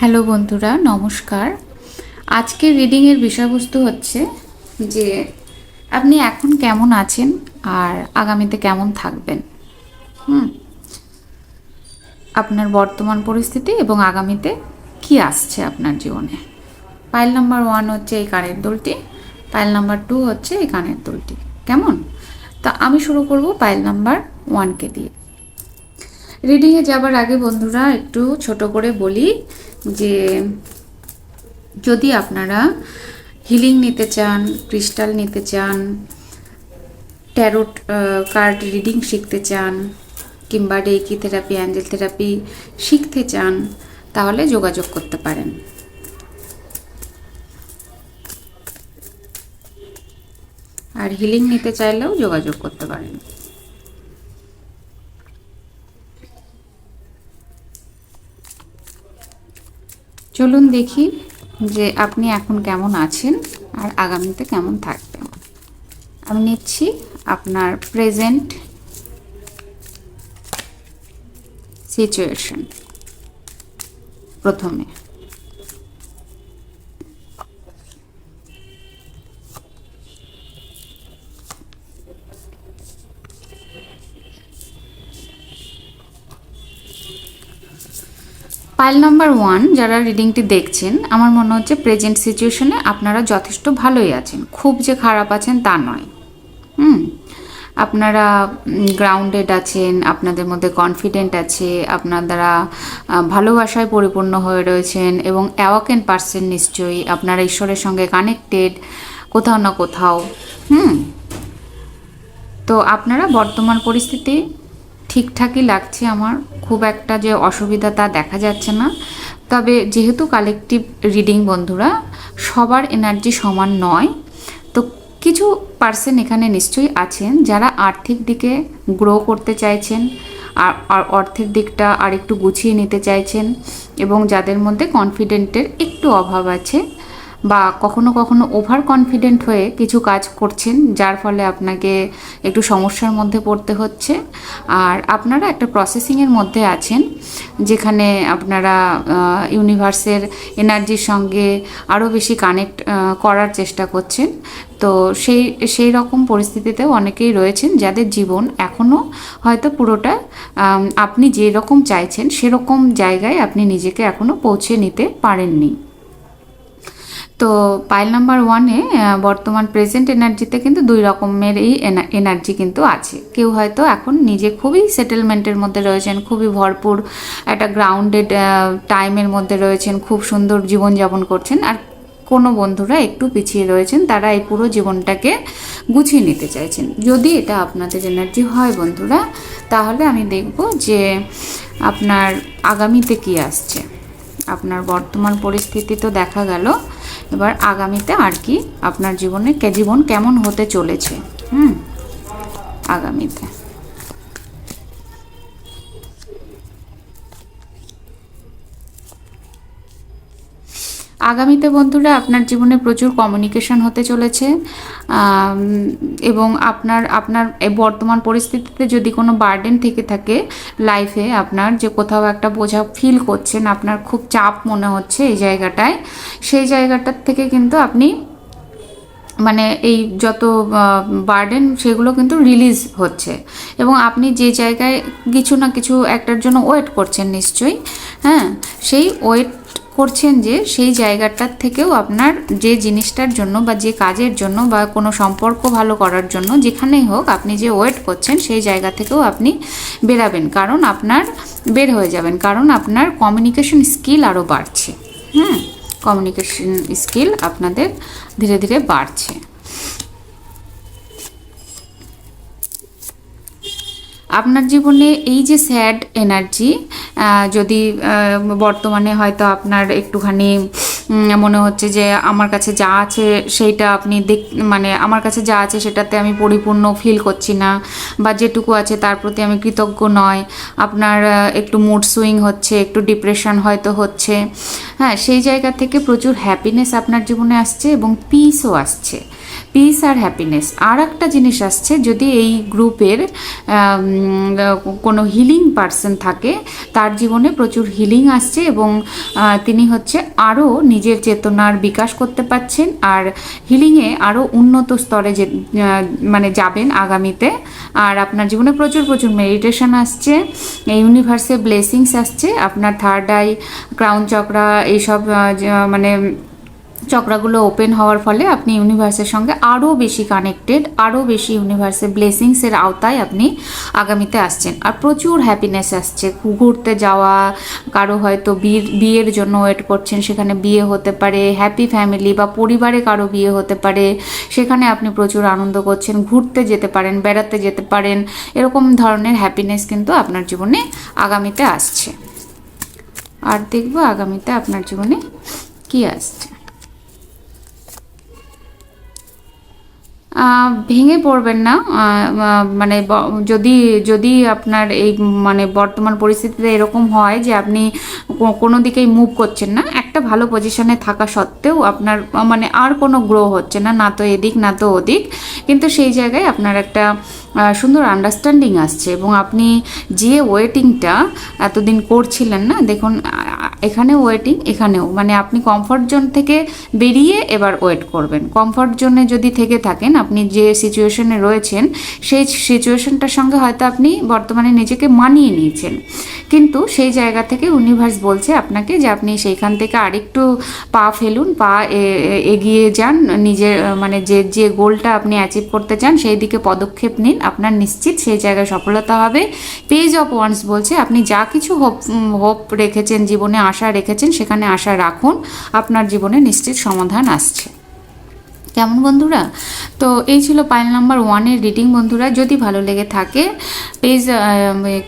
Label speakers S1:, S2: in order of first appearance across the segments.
S1: Hello বন্ধুরা, নমস্কার। আজকের রিডিংয়ের বিষয়বস্তু হচ্ছে যে আপনি এখন কেমন আছেন আর আগামীতে কেমন থাকবেন। হুম? আপনার বর্তমান পরিস্থিতি এবং আগামীতে কি আসছে আপনার জীবনে? পাইল নাম্বার ওয়ান হচ্ছে এই কানের দুলটি পাইল নাম্বার টু হচ্ছে এই কানের দুলটি। কেমন? তা আমি শুরু করব পাইল নাম্বার ওয়ানকে দিয়ে। রিডিংয়ে যাবার আগে বন্ধুরা, একটু ছোট করে বলি যে যদি আপনারা হিলিং নিতে চান ক্রিস্টাল নিতে চান ট্যারোট কার্ড রিডিং শিখতে চান, কিংবা ডেকি থেরাপি অ্যাঞ্জেল থেরাপি শিখতে চান, তাহলে যোগাযোগ করতে পারেন। আর হিলিং নিতে চাইলেও যোগাযোগ করতে পারেন। চলুন দেখি যে আপনি এখন কেমন আছেন আর আগামীতে কেমন থাকবেন। আমি নিচ্ছি আপনার প্রেজেন্ট সিচুয়েশন প্রথমে পাইল নাম্বার ওয়ান যারা রিডিংটি দেখছেন, আমার মনে হচ্ছে প্রেজেন্ট সিচুয়েশনে আপনারা যথেষ্ট ভালোই আছেন। খুব যে খারাপ আছেন তা নয়। হুম? আপনারা গ্রাউন্ডেড আছেন, আপনাদের মধ্যে কনফিডেন্ট আছে, আপনারা ভালোবাসায় পরিপূর্ণ হয়ে রয়েছেন এবং অ্যাওয়াকেন পার্সেন নিশ্চয়ই আপনারা ঈশ্বরের সঙ্গে কানেক্টেড কোথাও না কোথাও। হুম? তো আপনারা বর্তমান পরিস্থিতি ঠিকঠাকই লাগছে আমার। খুব একটা যে অসুবিধা তা দেখা যাচ্ছে না। তবে যেহেতু কালেকটিভ রিডিং বন্ধুরা, সবার এনার্জি সমান নয়, তো কিছু পার্সন এখানে নিশ্চয়ই আছেন যারা আর্থিক দিকে গ্রো করতে চাইছেন, আর অর্থের দিকটা আর একটু গুছিয়ে নিতে চাইছেন এবং যাদের মধ্যে কনফিডেন্টের একটু অভাব আছে। বা কখনো কখনো ওভার কনফিডেন্ট হয়ে কিছু কাজ করছেন, যার ফলে আপনাকে একটু সমস্যার মধ্যে পড়তে হচ্ছে। আর আপনারা একটা প্রসেসিংয়ের মধ্যে আছেন, যেখানে আপনারা ইউনিভার্সের এনার্জির সঙ্গে আরও বেশি কানেক্ট করার চেষ্টা করছেন। তো সেই সেই রকম পরিস্থিতিতেও অনেকেই রয়েছেন যাদের জীবন এখনও হয়তো পুরোটা আপনি যেরকম চাইছেন, সেরকম জায়গায় আপনি নিজেকে এখনও পৌঁছে নিতে পারেননি। তো পাইল নাম্বার ওয়ানে বর্তমান প্রেজেন্ট এনার্জিতে কিন্তু দুই রকমের এই এনার্জি কিন্তু আছে। কেউ হয়তো এখন নিজে খুবই সেটেলমেন্টের মধ্যে রয়েছেন, খুবই ভরপুর একটা গ্রাউন্ডেড টাইমের মধ্যে রয়েছেন, খুব সুন্দর জীবনযাপন করছেন, আর কোনো বন্ধুরা একটু পিছিয়ে রয়েছেন, তারা এই পুরো জীবনটাকে গুছিয়ে নিতে চাইছেন। যদি এটা আপনাদের এনার্জি হয় বন্ধুরা, তাহলে আমি দেখব যে আপনার আগামীতে কি আসছে। আপনার বর্তমান পরিস্থিতি তো দেখা গেল এবার আগামীতে আর কি আপনার জীবনে কে জীবন কেমন হতে চলেছে হুম? আগামীতে। আগামীতে বন্ধুরা আপনার জীবনে প্রচুর কমিউনিকেশন হতে চলেছে এবং আপনার আপনার বর্তমান পরিস্থিতিতে যদি কোনো বার্ডেন থেকে থাকে লাইফে আপনার যে কোথাও একটা বোঝা ফিল করছেন, আপনার খুব চাপ মনে হচ্ছে এই জায়গাটায়, সেই জায়গাটার থেকে কিন্তু আপনি মানে এই যত বার্ডেন সেগুলো কিন্তু রিলিজ হচ্ছে, এবং আপনি যে জায়গায় কিছু না কিছু একটার জন্য ওয়েট করছেন নিশ্চয়ই হ্যাঁ সেই ওয়েট করছেন যে সেই জায়গাটার থেকেও আপনার যে জিনিসটার জন্য বা যে কাজের জন্য বা কোনো সম্পর্ক ভালো করার জন্য যেখানেই হোক আপনি যে ওয়েট করছেন সেই জায়গা থেকেও আপনি বেরাবেন। কারণ আপনার বের হয়ে যাবেন। কারণ আপনার কমিউনিকেশন স্কিল আরও বাড়ছে। হুম? কমিউনিকেশন স্কিল আপনাদের ধীরে ধীরে বাড়ছে। আপনার জীবনে এই যে স্যাড এনার্জি যদি বর্তমানে হয়তো আপনার একটুখানি মনে হচ্ছে যে আমার কাছে যা আছে সেইটা আপনি দেখ মানে আমার কাছে যা আছে সেটাতে আমি পরিপূর্ণ ফিল করছি না বা যেটুকু আছে তার প্রতি আমি কৃতজ্ঞ নয়। আপনার একটু মুড সুইং হচ্ছে, একটু ডিপ্রেশন হয়তো হচ্ছে। হ্যাঁ সেই জায়গা থেকে প্রচুর হ্যাপিনেস আপনার জীবনে আসছে এবং পিসও আসছে। পিস আর হ্যাপিনেস আর একটা জিনিস আসছে, যদি এই গ্রুপের কোনো হিলিং পার্সন থাকে, তার জীবনে প্রচুর হিলিং আসছে এবং তিনি হচ্ছে আরও নিজের চেতনার বিকাশ করতে পারছেন আর হিলিংয়ে আরও উন্নত স্তরে যে মানে যাবেন আগামীতে। আর আপনার জীবনে প্রচুর প্রচুর মেডিটেশন আসছে ইউনিভার্সে ব্লেসিংস আসছে, আপনার থার্ড আই ক্রাউন চক্রা এইসব মানে চক্রাগুলো ওপেন হওয়ার ফলে আপনি ইউনিভার্সের সঙ্গে আরও বেশি কানেক্টেড, আরও বেশি ইউনিভার্সের ব্লেসিংসের আওতায় আপনি আগামীতে আসছেন। আর প্রচুর হ্যাপিনেস আসছে। ঘুরতে যাওয়া, কারও হয়তো বিয়ের বিয়ের জন্য ওয়েট করছেন, সেখানে বিয়ে হতে পারে হ্যাপি ফ্যামিলি বা পরিবারে কারও বিয়ে হতে পারে, সেখানে আপনি প্রচুর আনন্দ করছেন, ঘুরতে যেতে পারেন, বেড়াতে যেতে পারেন, এরকম ধরনের হ্যাপিনেস কিন্তু আপনার জীবনে আগামীতে আসছে। আর দেখব আগামীতে আপনার জীবনে কি আসছে। ভেঙে পড়বেন না। মানে যদি যদি আপনার এই মানে বর্তমান পরিস্থিতিতে এরকম হয় যে আপনি কোনো দিকেই মুভ করছেন না, একটা ভালো পজিশনে থাকা সত্ত্বেও আপনার মানে আর কোনো গ্রো হচ্ছে না না তো এদিক, না তো ওদিক। কিন্তু সেই জায়গায় আপনার একটা সুন্দর আন্ডারস্ট্যান্ডিং আসছে এবং আপনি যে ওয়েটিংটা এতদিন করছিলেন না, দেখুন আহ, এখানেও ওয়েটিং এখানেও। মানে আপনি কমফর্ট জোন থেকে বেরিয়ে এবার ওয়েট করবেন। কমফর্ট জোনে যদি থেকে থাকেন আপনি যে সিচুয়েশনে রয়েছেন সেই সিচুয়েশনটার সঙ্গে হয়তো আপনি বর্তমানে নিজেকে মানিয়ে নিয়েছেন। কিন্তু সেই জায়গা থেকে ইউনিভার্স বলছে আপনাকে যে আপনি সেইখান থেকে আরেকটু পা ফেলুন পা এগিয়ে যান নিজের মানে যে যে গোলটা আপনি অ্যাচিভ করতে চান সেই দিকে পদক্ষেপ নিন। আপনার নিশ্চিত সেই জায়গায় সফলতা হবে। পেজ অফ ওয়ান্স বলছে আপনি যা কিছু হোপ হোপ রেখেছেন জীবনে আশা রেখেছেন সেখানে আশা রাখুন আপনার জীবনে নিশ্চিত সমাধান আসছে। কেমন বন্ধুরা? তো এই ছিল পাইল নাম্বার ওয়ানের রিডিং বন্ধুরা, যদি ভালো লেগে থাকে পেজ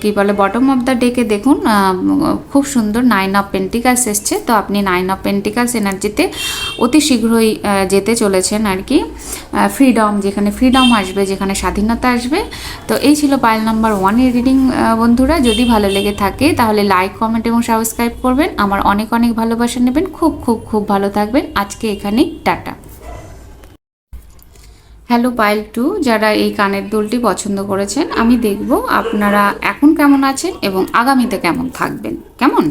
S1: কী বলে বটম অফ দ্য ডেকে দেখুন খুব সুন্দর নাইন অফ পেন্টিকালস এসছে। তো আপনি নাইন অফ পেন্টিকালস এনার্জিতে অতি শীঘ্রই যেতে চলেছেন আর কি। ফ্রিডম যেখানে ফ্রিডম আসবে, যেখানে স্বাধীনতা আসবে। তো এই ছিল পাইল নাম্বার ওয়ানের রিডিং বন্ধুরা। যদি ভালো লেগে থাকে, তাহলে লাইক কমেন্ট এবং সাবস্ক্রাইব করবেন। আমার অনেক অনেক ভালোবাসা নেবেন। খুব খুব খুব ভালো থাকবেন। আজকে এখানেই টাটা। হ্যালো পাইল টু যারা এই কানের দুলটি পছন্দ করেছেন, আমি দেখব আপনারা এখন কেমন আছেন এবং আগামীতে কেমন থাকবেন। কেমন?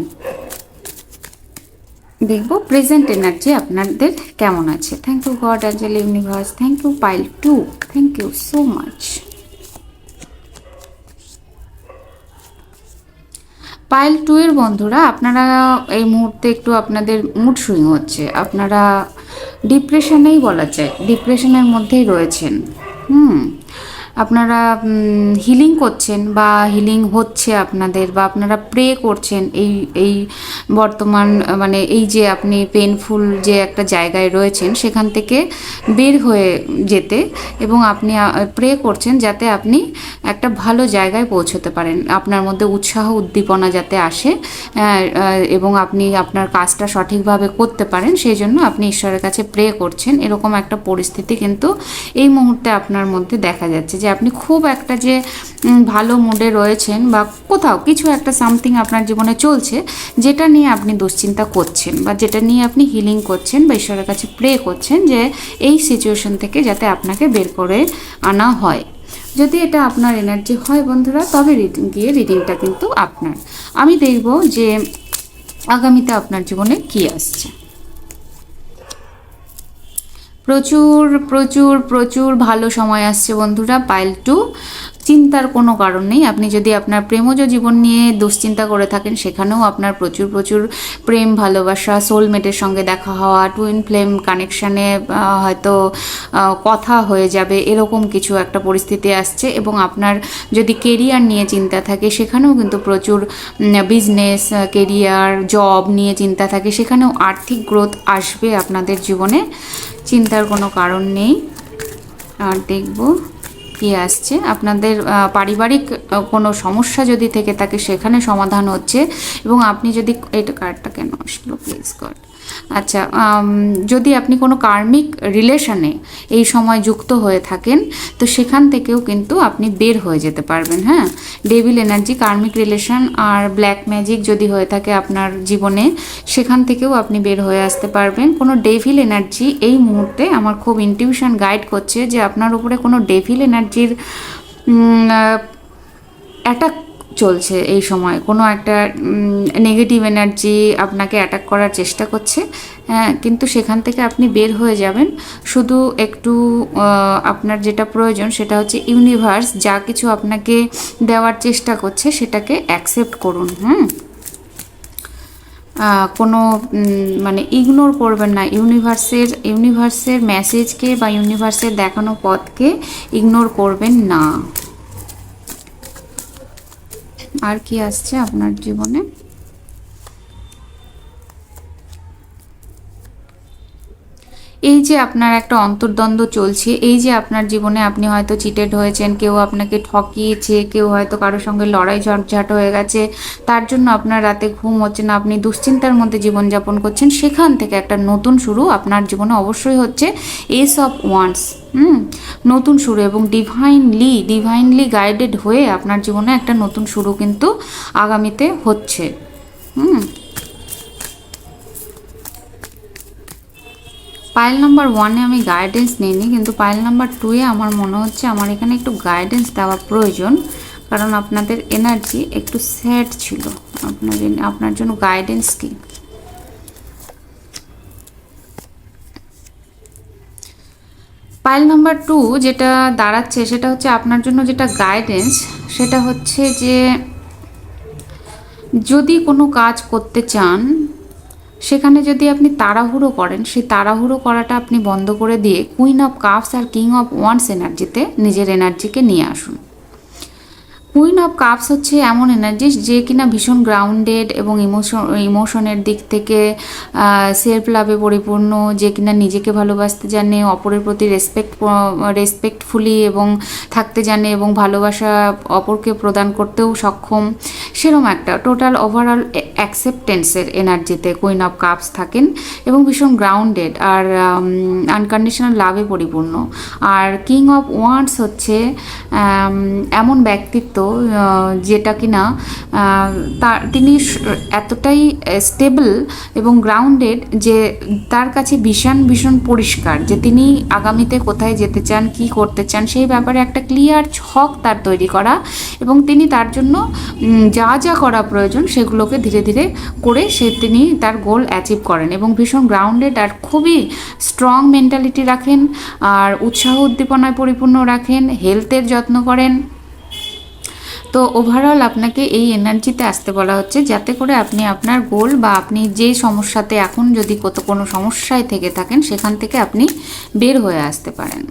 S1: দেখব প্রেজেন্ট এনার্জি আপনাদের কেমন আছে। Thank you God angel universe thank you pile two thank you so much pile two এর বন্ধুরা, আপনারা এই মুহূর্তে একটু আপনাদের মুড সুইং হচ্ছে। আপনারা ডিপ্রেশনেই বলা যায় ডিপ্রেশনের মধ্যেই রয়েছেন। হুম। আপনারা হিলিং করছেন বা হিলিং হচ্ছে আপনাদের বা আপনারা প্রে করছেন, এই এই বর্তমান মানে এই যে আপনি পেনফুল যে একটা জায়গায় রয়েছেন, সেখান থেকে বের হয়ে যেতে এবং আপনি প্রে করছেন যাতে আপনি একটা ভালো জায়গায় পৌঁছতে পারেন। আপনার মধ্যে উৎসাহ, উদ্দীপনা যাতে আসে এবং আপনি আপনার কাজটা সঠিকভাবে করতে পারেন, সেই জন্য আপনি ঈশ্বরের কাছে প্রে করছেন। এরকম একটা পরিস্থিতি কিন্তু এই মুহূর্তে আপনার মধ্যে দেখা যাচ্ছে যে আপনি খুব একটা যে ভালো মুডে রয়েছেন বা কোথাও কিছু একটা সামথিং আপনার জীবনে চলছে, যেটা নিয়ে আপনি দুশ্চিন্তা করছেন বা যেটা নিয়ে আপনি হিলিং করছেন বা ঈশ্বরের কাছে প্রে করছেন যে, এই সিচুয়েশন থেকে যাতে আপনাকে বের করে আনা হয়। যদি এটা আপনার এনার্জি হয় বন্ধুরা, তবে গিয়ে রিডিংটা কিন্তু আপনার। আমি দেখব যে, আগামীতে আপনার জীবনে কি আসছে। প্রচুর প্রচুর প্রচুর ভালো সময় আসছে বন্ধুরা পাইল টু চিন্তার কোনো কারণ নেই, আপনি যদি আপনার প্রেমজ জীবন নিয়ে দুশ্চিন্তা করে থাকেন, সেখানেও আপনার প্রচুর প্রচুর প্রেম, ভালোবাসা সোলমেটের সঙ্গে দেখা হওয়া টুইন ফ্লেম কানেকশানে হয়তো কথা হয়ে যাবে, এরকম কিছু একটা পরিস্থিতি আসছে এবং আপনার যদি কেরিয়ার নিয়ে চিন্তা থাকে, সেখানেও কিন্তু প্রচুর বিজনেস কেরিয়ার জব নিয়ে চিন্তা থাকে, সেখানেও আর্থিক গ্রোথ আসবে আপনাদের জীবনে। চিন্তার কোনো কারণ নেই। আর দেখব কি আসছে। আপনাদের পারিবারিক কোনো সমস্যা যদি থেকে থাকে, সেখানে সমাধান হচ্ছে। এবং আপনি যদি এটা কার্ডটা কেন আসলো প্লিজ গড আচ্ছা যদি আপনি কোনো কার্মিক রিলেশনে এই সময় যুক্ত হয়ে থাকেন, তো সেখান থেকেও কিন্তু আপনি বের হয়ে যেতে পারবেন হ্যাঁ? ডেভিল এনার্জি কার্মিক রিলেশন আর ব্ল্যাক ম্যাজিক যদি হয়ে থাকে আপনার জীবনে, সেখান থেকেও আপনি বের হয়ে আসতে পারবেন। কোনো ডেভিল এনার্জি এই মুহূর্তে আমার খুব ইনটিউশন গাইড করছে যে আপনার উপরে কোনো ডেভিল এনার্জির অ্যাটাক চলছে এই সময়। কোনো একটা নেগেটিভ এনার্জি আপনাকে অ্যাটাক করার চেষ্টা করছে হ্যাঁ কিন্তু সেখান থেকে আপনি বের হয়ে যাবেন। শুধু একটু আপনার যেটা প্রয়োজন সেটা হচ্ছে ইউনিভার্স যা কিছু আপনাকে দেওয়ার চেষ্টা করছে সেটাকে অ্যাকসেপ্ট করুন হ্যাঁ কোনো মানে ইগনোর করবেন না। ইউনিভার্সের ইউনিভার্সের মেসেজকে বা ইউনিভার্সের দেখানো পথকে ইগনোর করবেন না। আর কি আসছে আপনার জীবনে? এই যে আপনার একটা অন্তর্দ্বন্দ্ব চলছে, এই যে আপনার জীবনে আপনি হয়তো চিটেড হয়েছেন, কেউ আপনাকে ঠকিয়েছে, কেউ হয়তো কারোর সঙ্গে লড়াই ঝটঝাট হয়ে গেছে, তার জন্য আপনার রাতে ঘুম হচ্ছে না, আপনি দুশ্চিন্তার মধ্যে জীবনযাপন করছেন, সেখান থেকে একটা নতুন শুরু আপনার জীবনে অবশ্যই হচ্ছে এস অফ ওয়ান্স হুম? নতুন শুরু এবং ডিভাইনলি ডিভাইনলি গাইডেড হয়ে আপনার জীবনে একটা নতুন শুরু কিন্তু আগামীতে হচ্ছে, হুম? পাইল নাম্বার ওয়ানে আমি গাইডেন্স নিইনি, কিন্তু পাইল নাম্বার টুয়ে আমার মনে হচ্ছে আমার এখানে একটু গাইডেন্স দেওয়া প্রয়োজন, কারণ আপনাদের এনার্জি একটু স্যাড ছিল। আপনার আপনার জন্য গাইডেন্স কি? পাইল নাম্বার টু যেটা দাঁড়াচ্ছে সেটা হচ্ছে আপনার জন্য যেটা গাইডেন্স সেটা হচ্ছে যে যদি কোনো কাজ করতে চান সেখানে যদি আপনি তাড়াহুড়ো করেন, সেই তাড়াহুড়ো করাটা আপনি বন্ধ করে দিয়ে কুইন অফ কাপস আর কিং অফ ওয়ান্স এনার্জিতে নিজের এনার্জিকে নিয়ে আসুন। কুইন অফ কাপস হচ্ছে এমন এনার্জি যে কিনা ভীষণ গ্রাউন্ডেড এবং ইমোশন ইমোশনের দিক থেকে সেলফ লাভে পরিপূর্ণ, যে কিনা নিজেকে ভালোবাসতে জানে, অপরের প্রতি রেসপেক্ট রেসপেক্টফুলি এবং থাকতে জানে এবং ভালোবাসা অপরকে প্রদান করতেও সক্ষম। সেরকম একটা টোটাল ওভারঅল অ্যাকসেপ্টেন্সের এনার্জিতে কুইন অফ কাপস থাকেন এবং ভীষণ গ্রাউন্ডেড আর আনকন্ডিশনাল লাভে পরিপূর্ণ। আর কিং অফ ওয়ান্স হচ্ছে এমন ব্যক্তিত্ব যেটা কিনা আহ, তার তিনি এতটাই স্টেবল এবং গ্রাউন্ডেড যে তার কাছে ভীষণ ভীষণ পরিষ্কার যে তিনি আগামীতে কোথায় যেতে চান কি করতে চান সেই ব্যাপারে একটা ক্লিয়ার ছক তার তৈরি করা এবং তিনি তার জন্য উম, যা যা করা প্রয়োজন সেগুলোকে ধীরে ধীরে করে সে তিনি তার গোল অ্যাচিভ করেন এবং ভীষণ গ্রাউন্ডেড আর খুবই স্ট্রং মেন্টালিটি রাখেন, আর উৎসাহ উদ্দীপনায় পরিপূর্ণ রাখেন হেলথের যত্ন করেন। তো ওভারঅল আপনাকে এই এনার্জিতে আসতে বলা হচ্ছে যাতে করে আপনি আপনার গোল বা আপনি যে সমস্যাতে এখন যদি কত কোনো সমস্যায় থেকে থাকেন সেখান থেকে আপনি বের হয়ে আসতে পারেন।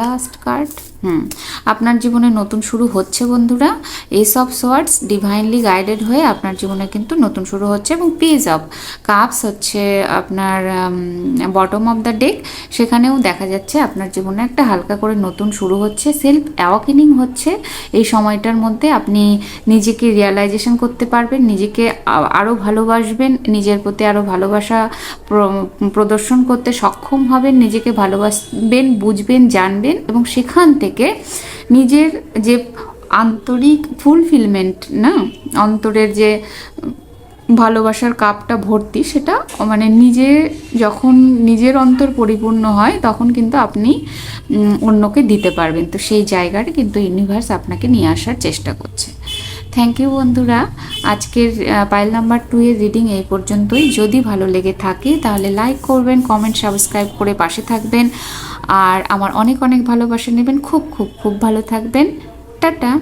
S1: Last card hmm. আপনার জীবনে নতুন শুরু হচ্ছে বন্ধুরা। Ace of swords divinely guided হয়ে আপনার জীবনে কিন্তু নতুন শুরু হচ্ছে এবং পেজ অফ কাপস হচ্ছে আপনার বটম অফ দ্য ডেক সেখানেও দেখা যাচ্ছে আপনার জীবনে একটা হালকা করে নতুন শুরু হচ্ছে সেলফ অ্যাওয়াকেনিং হচ্ছে। এই সময়টার মধ্যে আপনি নিজেকে রিয়ালাইজেশন করতে পারবেন, নিজেকে আরও ভালোবাসবেন, নিজের প্রতি আরও ভালোবাসা প্র- প্রদর্শন করতে সক্ষম হবেন, নিজেকে ভালোবাসবেন, বুঝবেন, জানবেন এবং সেখান থেকে নিজের যে আন্তরিক ফুলফিলমেন্ট না? অন্তরের যে ভালোবাসার কাপটা ভর্তি, সেটা মানে নিজে যখন নিজের অন্তর পরিপূর্ণ হয়, তখন কিন্তু আপনি অন্যকে দিতে পারবেন। তো সেই জায়গাটা কিন্তু ইউনিভার্স আপনাকে নিয়ে আসার চেষ্টা করছে। থ্যাংক ইউ বন্ধুরা। আজকের পাইল নাম্বার টু এর রিডিং এই পর্যন্তই। যদি ভালো লেগে থাকে, তাহলে লাইক করবেন কমেন্ট সাবস্ক্রাইব করে পাশে থাকবেন। আর আমার অনেক অনেক ভালোবাসা নেবেন। খুব খুব খুব ভালো থাকবেন। টাটা।